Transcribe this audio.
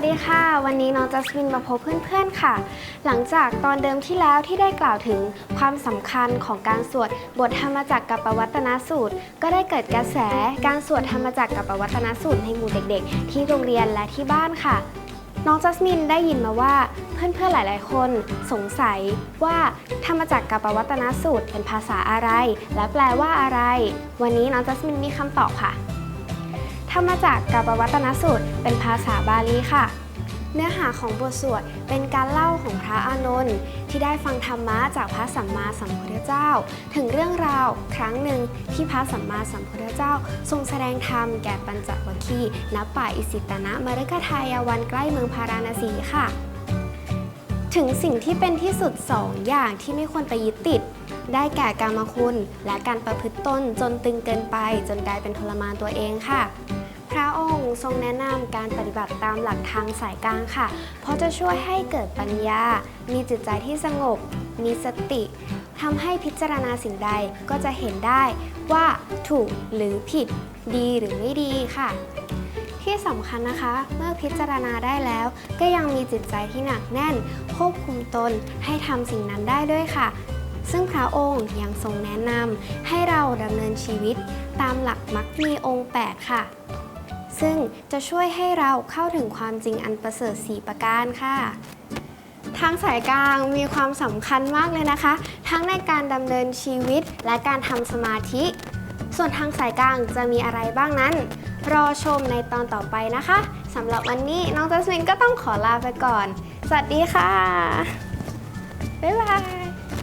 วัสดีค่ะ วันนี้น้องจัสมินมาพบเพื่อนๆค่ะ หลังจากตอนเดิมที่แล้วที่ได้กล่าวถึงความสำคัญของการสวดบทธรรมจักรกับปวัตนสูตร ก็ได้เกิดกระแสการสวดธรรมจักรกับปวัตนสูตรในหมู่เด็กๆ ที่โรงเรียนและที่บ้านค่ะ น้องจัสมินได้ยินมาว่าเพื่อนๆหลายๆ คนสงสัยว่าธรรมจักรกับปวัตนสูตรเป็นภาษาอะไร และแปลว่าอะไร วันนี้น้องจัสมินมีคำตอบค่ะ ธรรมจักกาบปวัตนสูตร เป็นภาษาบาลีค่ะ เนื้อหาของบทสวดเป็นการเล่าของพระอานนท์ที่ได้ฟังธรรมะจากพระสัมมาสัมพุทธเจ้า ถึงเรื่องราวครั้งหนึ่งที่พระสัมมาสัมพุทธเจ้า ทรงแสดงธรรมแก่ปัญจวัคคีย์ณป่าอิสิตนะมฤคทายวันใกล้เมืองพาราณสีค่ะ ถึงสิ่งที่เป็นที่สุดสองอย่างที่ไม่ควรไปยึดติด ได้แก่การมคุณ และการประพฤติตนจนตึงเกินไป จนกลายเป็นทรมานตัวเองค่ะ พระองค์ทรงแนะนำการปฏิบัติตามหลักทางสายกลางค่ะ เพราะจะช่วยให้เกิดปัญญา มีจิตใจที่สงบ มีสติทำให้พิจารณาสิ่งใดก็จะเห็นได้ว่าถูกหรือผิด ดีหรือไม่ดีค่ะ ที่สำคัญนะคะ เมื่อพิจารณาได้แล้ว ก็ยังมีจิตใจที่หนักแน่น ควบคุมตนให้ทำสิ่งนั้นได้ด้วยค่ะ ซึ่งพระองค์ยังทรงแนะนำให้เราดำเนินชีวิต ตามหลักมรรคมีองค์ 8 ค่ะ ซึ่งจะช่วยให้เราเข้าถึงความจริงอันประเสริฐ4ประการค่ะทางสายกลางมีความสำคัญมากเลยนะคะ ทั้งในการดำเนินชีวิตและการทำสมาธิ ส่วนทางสายกลางจะมีอะไรบ้างนั้น รอชมในตอนต่อไปนะคะสำหรับวันนี้น้องจัสมินก็ต้องขอลาไปก่อน สวัสดีค่ะ บ๊ายบาย